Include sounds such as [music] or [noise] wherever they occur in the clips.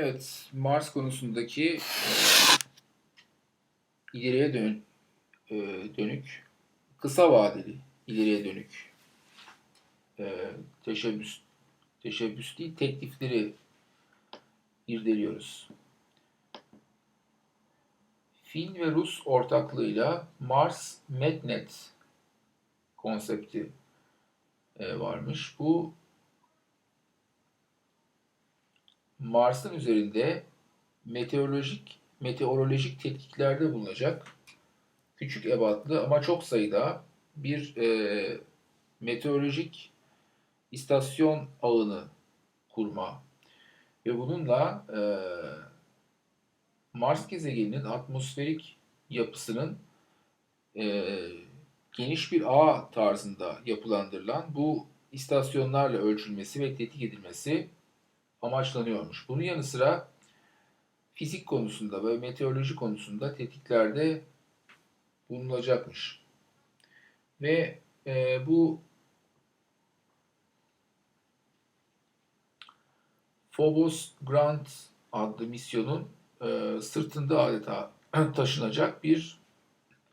Evet, Mars konusundaki ileriye dön, e, dönük, kısa vadeli ileriye dönük e, teşebbüs, teşebbüs değil, teklifleri irdeliyoruz. Fin ve Rus ortaklığıyla Mars Mednet konsepti e, varmış. Bu Mars'ın üzerinde meteorolojik meteorolojik tetkiklerde bulunacak küçük ebatlı ama çok sayıda bir e, meteorolojik istasyon ağını kurma ve bununla e, Mars gezegeninin atmosferik yapısının e, geniş bir ağ tarzında yapılandırılan bu istasyonlarla ölçülmesi ve tetkik edilmesi amaçlanıyormuş. Bunun yanı sıra fizik konusunda ve meteoroloji konusunda tetiklerde bulunulacakmış. Ve e, bu Phobos Grant adlı misyonun e, sırtında adeta [clears throat] taşınacak bir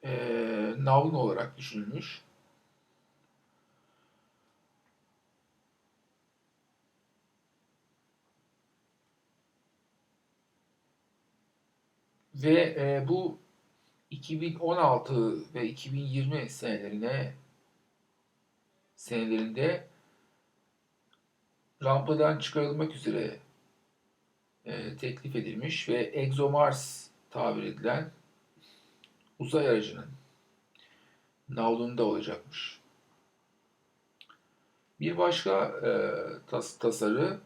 e, navlun olarak düşünülmüş. Ve e, bu 2016 ve 2020 senelerine senelerinde rampadan çıkarılmak üzere e, teklif edilmiş ve ExoMars tabir edilen uzay aracının navlunda olacakmış. Bir başka e, tas tasarı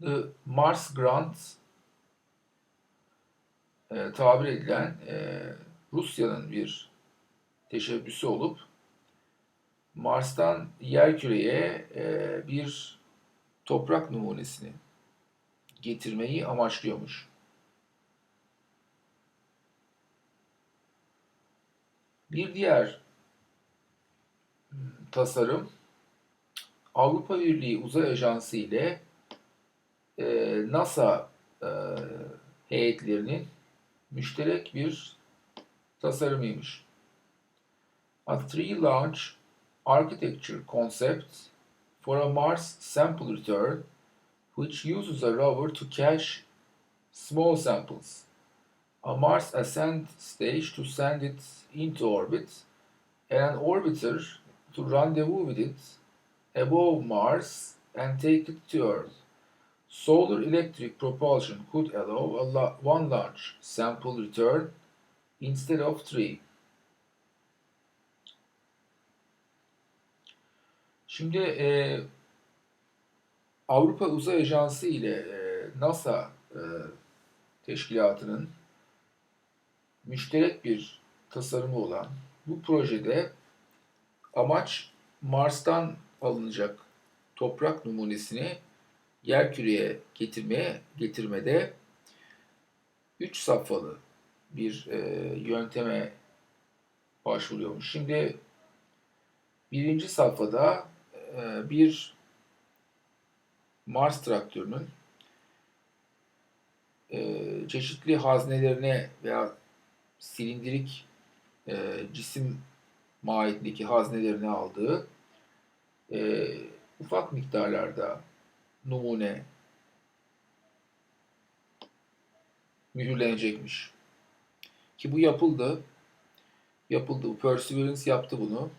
The Mars Grant e, tabir edilen e, Rusya'nın bir teşebbüsü olup Mars'tan yerküreye e, bir toprak numunesini getirmeyi amaçlıyormuş. Bir diğer hmm, tasarım Avrupa Birliği Uzay Ajansı ile e, NASA e, heyetlerinin müşterek bir tasarımıymış. A three launch architecture concept for a Mars sample return which uses a rover to catch small samples, a Mars ascent stage to send it into orbit, and an orbiter to rendezvous with it above Mars and take it to Earth. Solar electric propulsion could allow a la- one launch sample return instead of three. Şimdi e, Avrupa Uzay Ajansı ile e, NASA e, teşkilatının müşterek bir tasarımı olan bu projede amaç Mars'tan alınacak toprak numunesini yerküreye getirmeye getirmede üç safhalı bir e, yönteme başvuruyormuş. Şimdi birinci safhada e, bir Mars traktörünün e, çeşitli haznelerine veya silindirik e, cisim mahiyetindeki haznelerine aldığı e, ufak miktarlarda numune mühürlenecekmiş. Ki bu yapıldı. Yapıldı. Bu Perseverance yaptı bunu.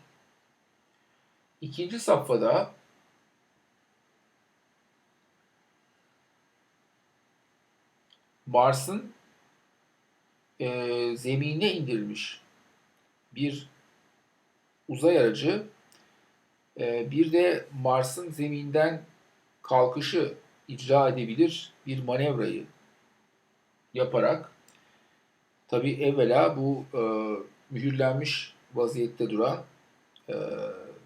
İkinci safhada Mars'ın e, zeminine indirilmiş bir uzay aracı e, bir de Mars'ın zeminden kalkışı icra edebilir bir manevrayı yaparak tabi evvela bu e, mühürlenmiş vaziyette duran e,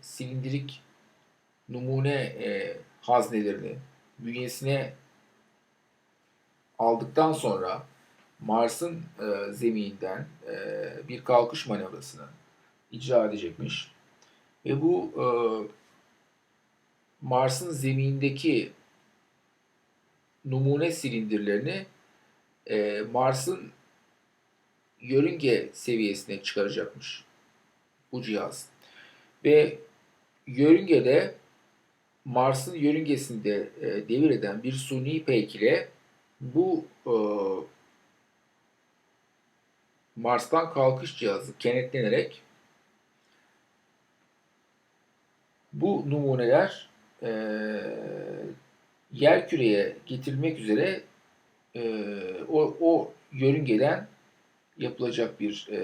silindirik numune e, haznelerini bünyesine aldıktan sonra Mars'ın e, zemininden e, bir kalkış manevrasını icra edecekmiş. Ve bu e, Mars'ın zemindeki numune silindirlerini e, Mars'ın yörünge seviyesine çıkaracakmış bu cihaz. Ve yörüngede Mars'ın yörüngesinde e, devir eden bir suni peyk ile bu e, Mars'tan kalkış cihazı kenetlenerek bu numuneler e, yer küreye getirilmek üzere e, o, o yörüngeden yapılacak bir e,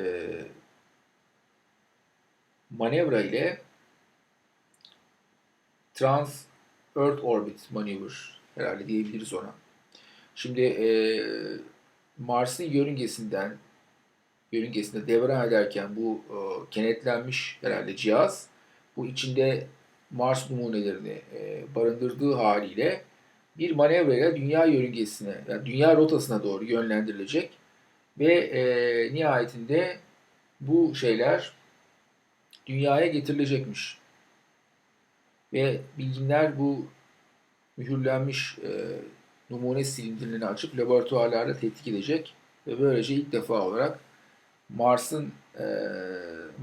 manevra ile Trans Earth Orbit Maneuver herhalde diyebiliriz ona. Şimdi e, Mars'ın yörüngesinden yörüngesinde devran ederken bu e, kenetlenmiş herhalde cihaz bu içinde Mars numunelerini e, barındırdığı haliyle bir manevrayla dünya yörüngesine, yani dünya rotasına doğru yönlendirilecek ve e, nihayetinde bu şeyler dünyaya getirilecekmiş. Ve bilginler bu mühürlenmiş e, numune silindirlerini açıp laboratuvarlarda tetkik edecek ve böylece ilk defa olarak Mars'ın e,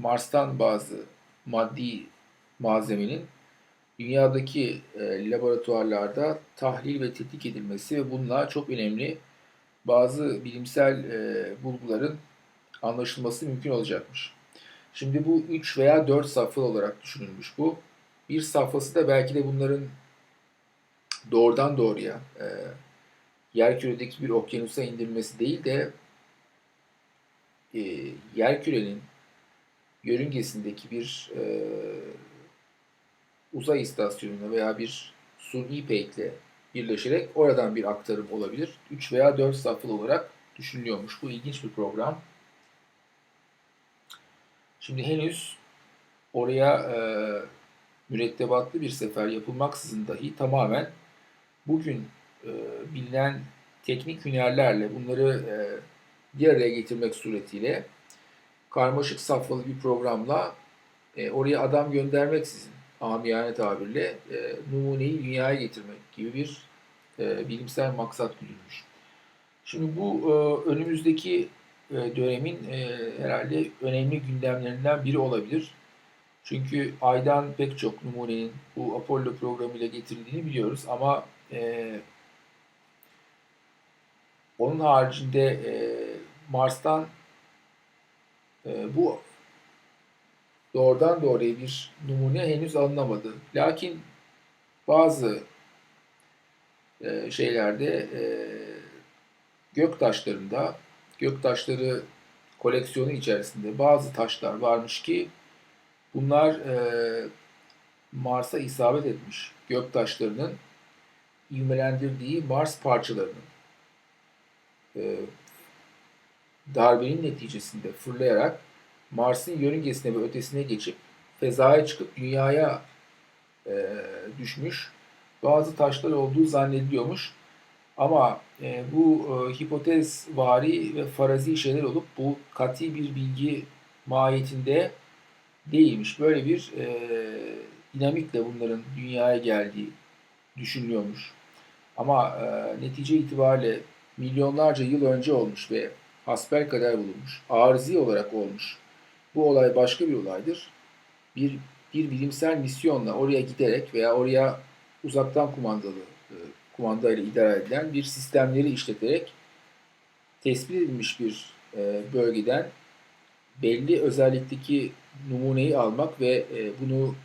Mars'tan bazı maddi malzemenin dünyadaki e, laboratuvarlarda tahlil ve tetkik edilmesi ve bununla çok önemli bazı bilimsel e, bulguların anlaşılması mümkün olacakmış. Şimdi bu 3 veya 4 safhalı olarak düşünülmüş bu. Bir safhası da belki de bunların doğrudan doğruya e, yerküredeki bir okyanusa indirilmesi değil de e, yerkürenin yörüngesindeki bir e, uzay istasyonuna veya bir suni peykle birleşerek oradan bir aktarım olabilir. 3 veya 4 safhalı olarak düşünülüyormuş. Bu ilginç bir program. Şimdi henüz oraya e, mürettebatlı bir sefer yapılmaksızın dahi tamamen bugün e, bilinen teknik hünerlerle bunları e, bir araya getirmek suretiyle karmaşık safhalı bir programla e, oraya adam göndermeksizin amiyane tabirle e, numuneyi dünyaya getirmek gibi bir e, bilimsel maksat güdülmüş. Şimdi bu e, önümüzdeki e, dönemin e, herhalde önemli gündemlerinden biri olabilir. Çünkü aydan pek çok numunenin bu Apollo programıyla getirildiğini biliyoruz ama e, onun haricinde e, Mars'tan e, bu doğrudan doğruya bir numune henüz alınamadı. Lakin bazı e, şeylerde e, gök taşlarında gök taşları koleksiyonu içerisinde bazı taşlar varmış ki bunlar e, Mars'a isabet etmiş gök taşlarının ivmelendirdiği Mars parçalarının e, darbenin neticesinde fırlayarak Mars'ın yörüngesine ve ötesine geçip fezaya çıkıp dünyaya e, düşmüş bazı taşlar olduğu zannediliyormuş. Ama e, bu e, hipotez vari ve farazi şeyler olup bu kati bir bilgi mahiyetinde değilmiş. Böyle bir e, dinamikle bunların dünyaya geldiği düşünülüyormuş. Ama e, netice itibariyle milyonlarca yıl önce olmuş ve hasbel kadar bulunmuş. Arzi olarak olmuş. Bu olay başka bir olaydır. Bir, bir bilimsel misyonla oraya giderek veya oraya uzaktan kumandalı e, kumandayla idare edilen bir sistemleri işleterek tespit edilmiş bir e, bölgeden belli özellikteki numuneyi almak ve e, bunu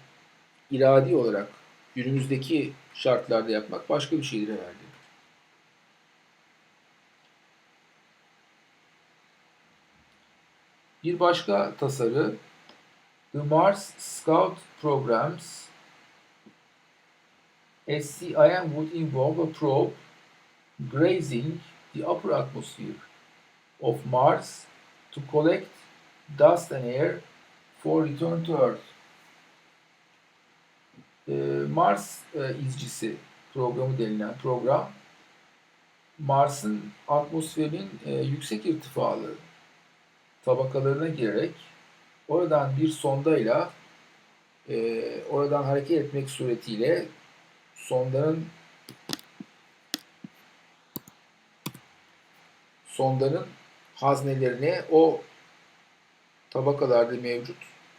iradi olarak günümüzdeki şartlarda yapmak başka bir şeydir herhalde. Bir başka tasarı The Mars Scout Programs SCIM would involve a probe grazing the upper atmosphere of Mars to collect dust and air for return to Earth. Mars e, izcisi programı denilen program Mars'ın atmosferinin e, yüksek irtifalı tabakalarına girerek oradan bir sondayla e, oradan hareket etmek suretiyle sondanın sondanın haznelerine o tabakalarda mevcut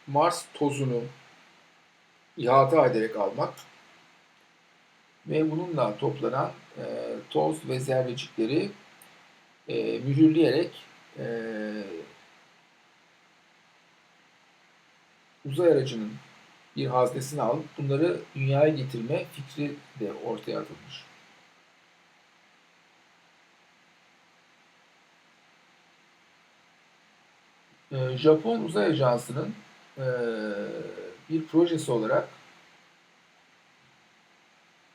Mars tozunu ihata ederek almak ve bununla toplanan e, toz ve zerrecikleri e, mühürleyerek e, uzay aracının bir haznesini alıp bunları dünyaya getirme fikri de ortaya atılmış. E, Japon Uzay Ajansı'nın e, bir projesi olarak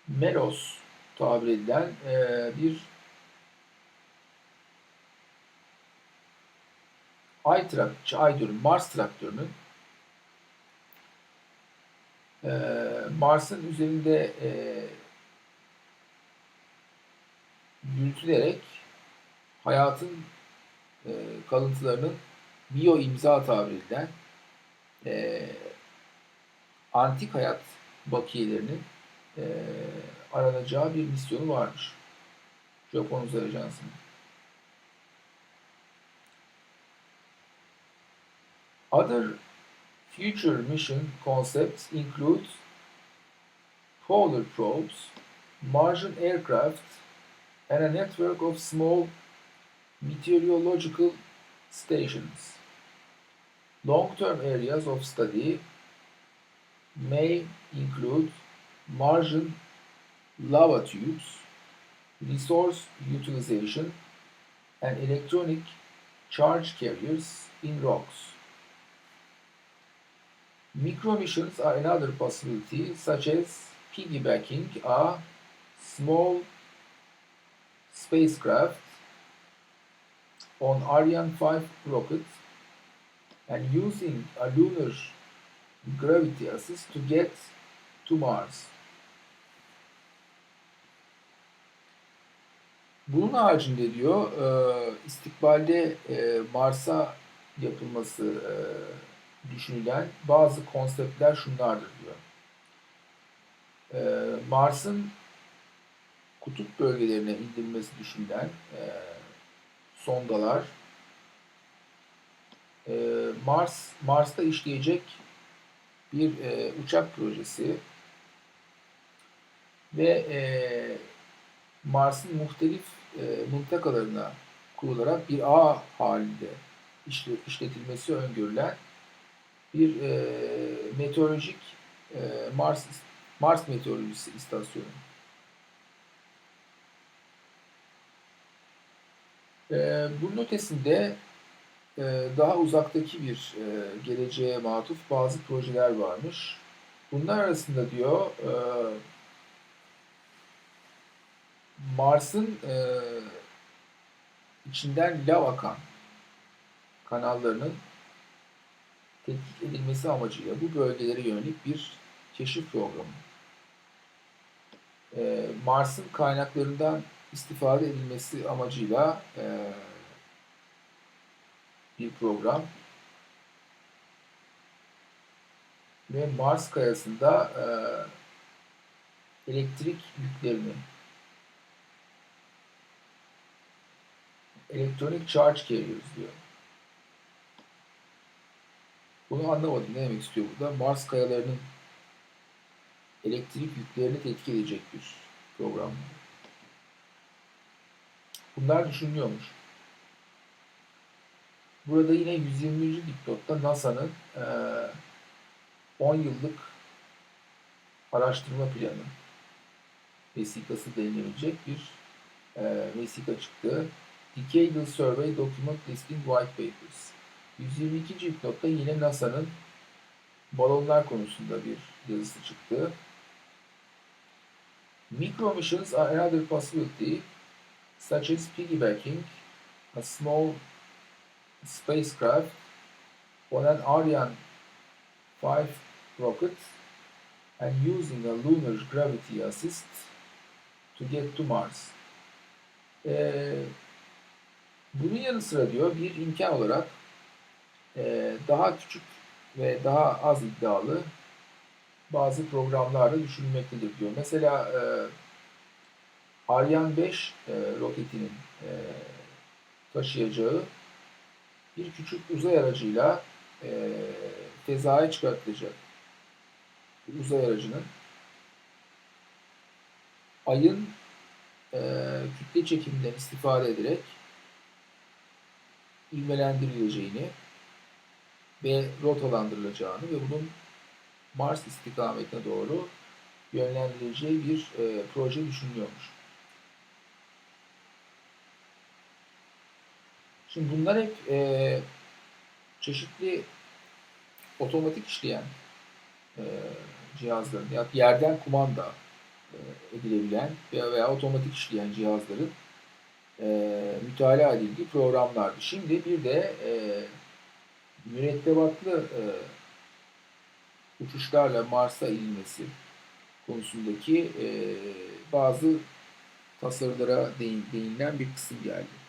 Melos tabir edilen e, bir Ay traktörü, Ay diyorum Mars traktörünün e, Mars'ın üzerinde e, yürütülerek hayatın e, kalıntılarının biyo imza tabir edilen e, antik hayat bakiyelerinin e, aranacağı bir misyonu varmış. Japon Uzay Ajansı'nın. Other future mission concepts include polar probes, Martian aircraft, and a network of small meteorological stations. Long-term areas of study may include Martian lava tubes, resource utilization, and electronic charge carriers in rocks. Micro missions are another possibility, such as piggybacking a small spacecraft on Ariane 5 rocket and using a lunar gravity assist to get to Mars. Bunun haricinde diyor istikbalde Mars'a yapılması düşünülen bazı konseptler şunlardır diyor. E, Mars'ın kutup bölgelerine indirilmesi düşünülen e, sondalar e, Mars Mars'ta işleyecek bir e, uçak projesi ve e, Mars'ın muhtelif e, mıntıkalarına kurularak bir ağ halinde işletilmesi öngörülen bir e, meteorolojik e, Mars Mars meteorolojisi istasyonu. E, bunun ötesinde e, daha uzaktaki bir e, geleceğe matuf bazı projeler varmış. Bunlar arasında diyor e, Mars'ın e, içinden lav akan kanallarının tetkik edilmesi amacıyla bu bölgelere yönelik bir keşif programı. E, Mars'ın kaynaklarından istifade edilmesi amacıyla e, bir program ve Mars kayasında e, elektrik yüklerini Electronic Charge Carriers diyor. Bunu anlamadım. Ne demek istiyor burada? Mars kayalarının elektrik yüklerini tetkik edecek bir program. Bunlar düşünülüyormuş. Burada yine 120. dipnotta NASA'nın 10 yıllık araştırma planı vesikası denilebilecek bir vesika çıktı. Decadal Survey Document Listing White Papers. 122. dipnotta yine NASA'nın balonlar konusunda bir yazısı çıktı. Micro missions are another possibility, such as piggybacking a small spacecraft on an Ariane 5 rocket and using a lunar gravity assist to get to Mars. Ee, bunun yanı sıra diyor bir imkan olarak e, daha küçük ve daha az iddialı bazı programlarda düşünülmektedir diyor. Mesela e, Ariane 5 e, roketinin e, taşıyacağı bir küçük uzay aracıyla e, fezaya çıkartılacak. Bu uzay aracının ayın e, kütle çekiminden istifade ederek ivmelendirileceğini ve rotalandırılacağını ve bunun Mars istikametine doğru yönlendirileceği bir e, proje düşünülüyormuş. Şimdi bunlar hep e, çeşitli otomatik işleyen e, cihazların ya yerden kumanda e, edilebilen veya, veya otomatik işleyen cihazların e, mütalaa edildiği programlardı. Şimdi bir de e, mürettebatlı e, uçuşlarla Mars'a inilmesi konusundaki e, bazı tasarılara değin, değinilen bir kısım geldi.